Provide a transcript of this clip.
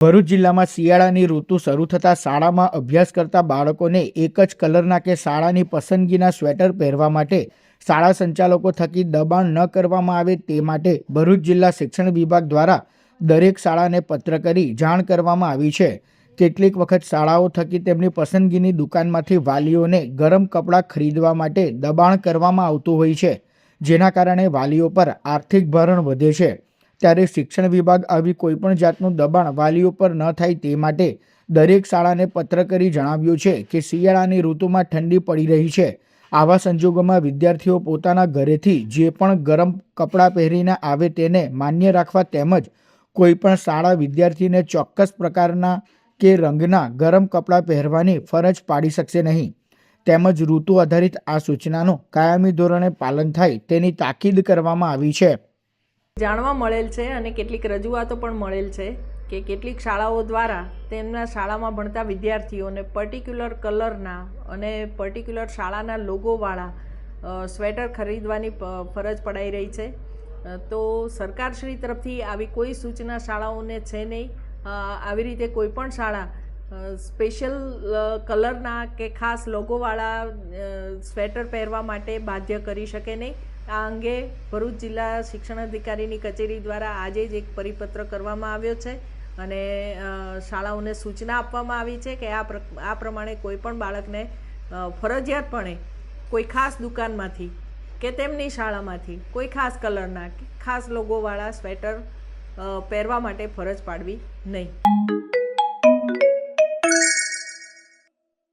ભરૂચ જિલ્લામાં શિયાળાની ઋતુ શરૂ થતાં શાળામાં અભ્યાસ કરતા બાળકોને એક જ કલરના કે શાળાની પસંદગીના સ્વેટર પહેરવા માટે શાળા સંચાલકો થકી દબાણ ન કરવામાં આવે તે માટે ભરૂચ જિલ્લા શિક્ષણ વિભાગ દ્વારા દરેક શાળાને પત્ર કરી જાણ કરવામાં આવી છે. કેટલીક વખત શાળાઓ થકી તેમની પસંદગીની દુકાનમાંથી વાલીઓને ગરમ કપડાં ખરીદવા માટે દબાણ કરવામાં આવતું હોય છે, જેના કારણે વાલીઓ પર આર્થિક ભારણ વધે છે. ત્યારે શિક્ષણ વિભાગ આવી કોઈપણ જાતનું દબાણ વાલીઓ પર ન થાય તે માટે દરેક શાળાને પત્ર કરી જણાવ્યું છે કે શિયાળાની ઋતુમાં ઠંડી પડી રહી છે. આવા સંજોગોમાં વિદ્યાર્થીઓ પોતાના ઘરેથી જે પણ ગરમ કપડાં પહેરીને આવે તેને માન્ય રાખવા તેમજ કોઈપણ શાળા વિદ્યાર્થીને ચોક્કસ પ્રકારના કે રંગના ગરમ કપડાં પહેરવાની ફરજ પાડી શકશે નહીં. તેમજ ઋતુ આધારિત આ સૂચનાનું કાયમી ધોરણે પાલન થાય તેની તાકીદ કરવામાં આવી છે. જાણવા મળેલ છે અને કેટલીક રજૂઆતો પણ મળેલ છે કે કેટલીક શાળાઓ દ્વારા તેમના શાળામાં ભણતા વિદ્યાર્થીઓને પર્ટિક્યુલર કલરના અને પર્ટિક્યુલર શાળાના લોગોવાળા સ્વેટર ખરીદવાની ફરજ પડાઈ રહી છે. તો સરકારશ્રી તરફથી આવી કોઈ સૂચના શાળાઓને છે નહીં? આવી રીતે કોઈ પણ શાળા સ્પેશિયલ કલરના કે ખાસ લોગોવાળા સ્વેટર પહેરવા માટે બાધ્ય કરી શકે નહીં? આ અંગે ભરૂચ જિલ્લા શિક્ષણ અધિકારીની કચેરી દ્વારા આજે જ એક પરિપત્ર કરવામાં આવ્યો છે અને શાળાઓને સૂચના આપવામાં આવી છે કે આ આ પ્રમાણે કોઈ પણ બાળકને ફરજિયાતપણે કોઈ ખાસ દુકાનમાંથી કે તેમની શાળામાંથી કોઈ ખાસ કલરના ખાસ લોગોવાળા સ્વેટર પહેરવા માટે ફરજ પાડવી નહીં.